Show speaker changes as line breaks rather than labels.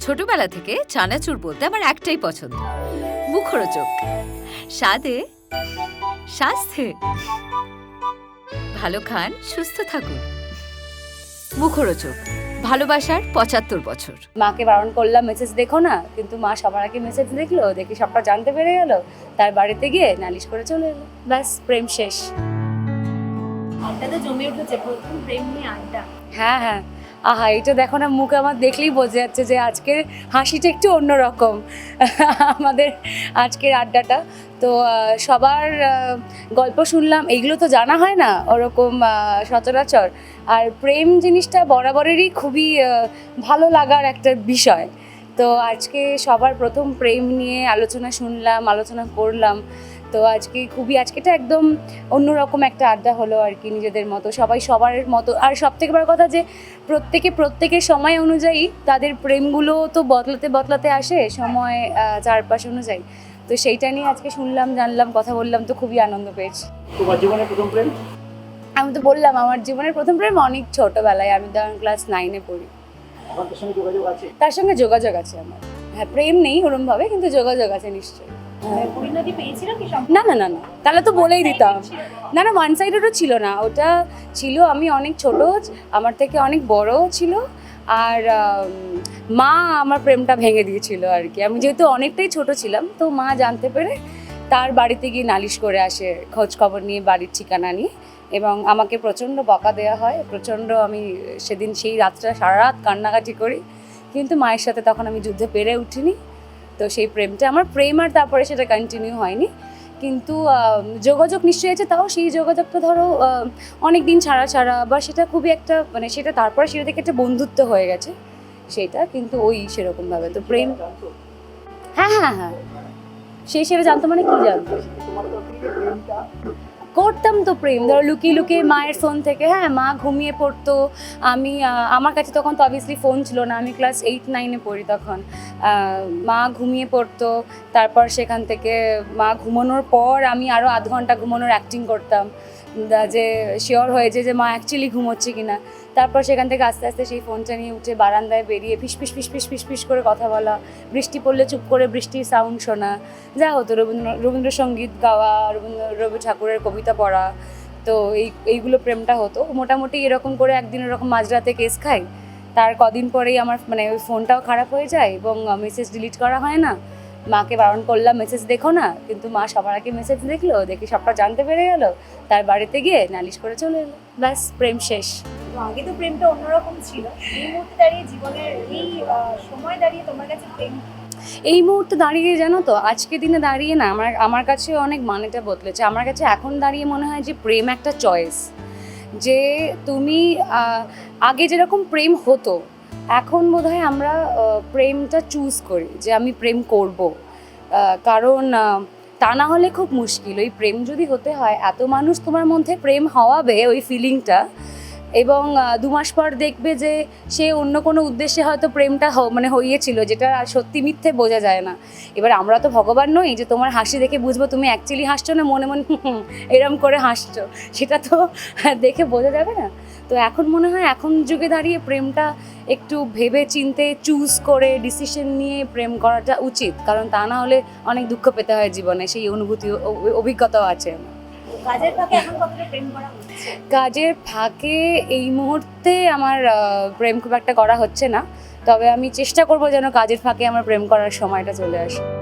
ছোটবেলা থেকে চানাচুর বলতে আমার একটাই পছন্দ। মুখরোচক। স্বাদে স্বাস্থ্যে ভালো খান সুস্থ থাকুন। মুখরোচক। ভালোবাসার পঁচাত্তর বছর।
মাকে বারণ করলাম মেসেজ দেখো না? কিন্তু মা সবার আগে মেসেজ দেখল দেখে সবটা জানতে পেরে গেল। তার বাড়িতে গিয়ে নালিশ করে চলে এলো। ব্যাস প্রেম শেষ।
আড্ডাতে জমে উঠেছে প্রথম প্রেম নিয়ে আড্ডা।
হ্যাঁ হ্যাঁ। আহা এটা দেখো না, মুখ আমার দেখলেই বোঝা যাচ্ছে যে আজকের হাসিটা একটু অন্যরকম। আমাদের আজকের আড্ডাটা। তো সবার গল্প শুনলাম, এইগুলো তো জানা হয় না ওরকম সচরাচর। আর প্রেম জিনিসটা বরাবরেরই খুবই ভালো লাগার একটা বিষয়। তো আজকে সবার প্রথম প্রেম নিয়ে আলোচনা শুনলাম, আলোচনা করলাম। তো আজকে খুবই আজকেটা একদম অন্যরকম একটা আড্ডা হলো আর কি নিজেদের মতো। সবাই সবার মতো। আর সব থেকে বড় কথা যে প্রত্যেকে প্রত্যেকের সময় অনুযায়ী তাদের প্রেমগুলো তো বদলাতে বদলাতে আসে সময় চারপাশ অনুযায়ী। তো সেইটা নিয়ে আজকে শুনলাম জানলাম কথা বললাম তো খুবই আনন্দ পেয়েছি।
তোমার জীবনের প্রথম প্রেম?
আমি তো বললাম আমার জীবনের প্রথম প্রেম অনেক ছোটবেলায়। আমি তখন ক্লাস নাইনে পড়ি।
এখন তোর সঙ্গে যোগাযোগ আছে?
তার সঙ্গে যোগাযোগ আছে আমার। হ্যাঁ প্রেম নেই ওরমভাবে কিন্তু যোগাযোগ আছে নিশ্চয়ই। হ্যাঁ। না না না না। তাহলে তো বলেই দিতাম। না না ওয়ান সাইডেরও ছিল না। ওটা ছিল আমি অনেক ছোট আমার থেকে অনেক বড় ছিল। আর মা আমার প্রেমটা ভেঙে দিয়েছিল আর কি। আমি যেহেতু অনেকটাই ছোট ছিলাম তো মা জানতে পেরে তার বাড়িতে গিয়ে নালিশ করে আসে খোঁজ খবর নিয়ে বাড়ির ঠিকানা নিয়ে। এবং আমাকে প্রচণ্ড বকা দেওয়া হয় প্রচণ্ড আমি সেদিন সেই রাতটা সারা রাত কান্নাকাটি করি। কিন্তু মায়ের সাথে তখন আমি যুদ্ধে পেরে উঠিনি। তো সেই প্রেমটা, আমার প্রেম আর তারপরে সেটা কন্টিনিউ হয়নি। কিন্তু যোগাযোগ নিশ্চয়ই আছে, তাও সেই যোগাযোগটা ধরো অনেক দিন ছাড়া ছাড়া বা সেটা খুবই একটা মানে সেটা তারপরে সেটা থেকে একটা বন্ধুত্ব হয়ে গেছে, সেটা কিন্তু ওই সেরকমভাবে তো প্রেম হ্যাঁ হ্যাঁ হ্যাঁ। সেই সেটা জানতো মানে কি জানতো? করতাম তো প্রেম। ধরো লুকিয়ে লুকিয়ে মায়ের ফোন থেকে হ্যাঁ মা ঘুমিয়ে পড়তো। আমি আমার কাছে তখন তো অবভিয়াসলি ফোন ছিল না। আমি ক্লাস এইট নাইনে পড়ি তখন। মা ঘুমিয়ে পড়তো। তারপর সেখান থেকে মা ঘুমানোর পর আমি আরও আধ ঘণ্টা ঘুমানোর অ্যাক্টিং করতাম। যে শিওর হয়েছে যে মা অ্যাকচুয়ালি ঘুমোচ্ছে কিনা। তারপর সেখান থেকে আস্তে আস্তে সেই ফোনটা নিয়ে উঠে বারান্দায় বেরিয়ে ফিস ফিস ফিস ফিস ফিস ফিস করে কথা বলা। বৃষ্টি পড়লে চুপ করে বৃষ্টির সাউন্ড শোনা। যা হতো রবীন্দ্র, রবীন্দ্রসঙ্গীত গাওয়া, রবীন্দ্র রবি ঠাকুরের কবিতা পড়া। তো এই, এইগুলো প্রেমটা হতো। মোটামুটি এরকম করে একদিন এরকম মাঝরাতে কেস খাই তার কদিন পরেই আমার মানে ওই ফোনটাও খারাপ হয়ে যায় এবং মেসেজ ডিলিট করা হয় না। মাকে বারণ করলাম মেসেজ দেখো না? কিন্তু মা সবার আগে মেসেজ দেখল দেখে সবটা জানতে পেরে গেল। তার বাড়িতে গিয়ে নালিশ করে চলে এলো। ব্যাস প্রেম শেষ।
তো আগে তো প্রেমটা অন্যরকম ছিল। এই মুহূর্তে দাঁড়িয়ে জীবনের এই সময় দাঁড়িয়ে তোমার কাছে প্রেম
এই মুহূর্তে দাঁড়িয়ে জানো তো আজকে দিনে দাঁড়িয়ে না আমার আমার কাছে অনেক মানেটা বদলেছে। আমার কাছে এখন দাঁড়িয়ে মনে হয় যে প্রেম একটা চয়েস যে তুমি আগে যেরকম প্রেম হতো এখন বোধহয় আমরা প্রেমটা চুজ করি যে আমি প্রেম করব। কারণ তা না হলে খুব মুশকিল। ওই প্রেম যদি হতে হয়, এত মানুষ তোমার মধ্যে প্রেম হওয়াবে, ওই ফিলিংটা এবং দু মাস পর দেখবে যে সে অন্য কোনো উদ্দেশ্যে হয়তো প্রেমটা মানে হইয়েছিল, যেটা আর সত্যি মিথ্যে বোঝা যায় না। এবার আমরা তো ভগবান নই যে তোমার হাসি দেখে বুঝব তুমি অ্যাকচুয়ালি হাসছো না মনে মনে এরম করে হাসছো। সেটা তো দেখে বোঝা যাবে না। তো এখন মনে হয় এখন যুগে দাঁড়িয়ে প্রেমটা একটু ভেবে চিনতে চুজ করে ডিসিশন নিয়ে প্রেম করাটা উচিত। কারণ তা না হলে অনেক দুঃখ পেতে হয় জীবনে, সেই অনুভূতি অভিজ্ঞতাও আছে আমার।
কাজের ফাঁকে এখন কতটা প্রেম করা হচ্ছে?
কাজের ফাঁকে এই মুহূর্তে আমার প্রেম খুব একটা করা হচ্ছে না। তবে আমি চেষ্টা করব যেন কাজের ফাঁকে আমার প্রেম করার সময়টা চলে আসে।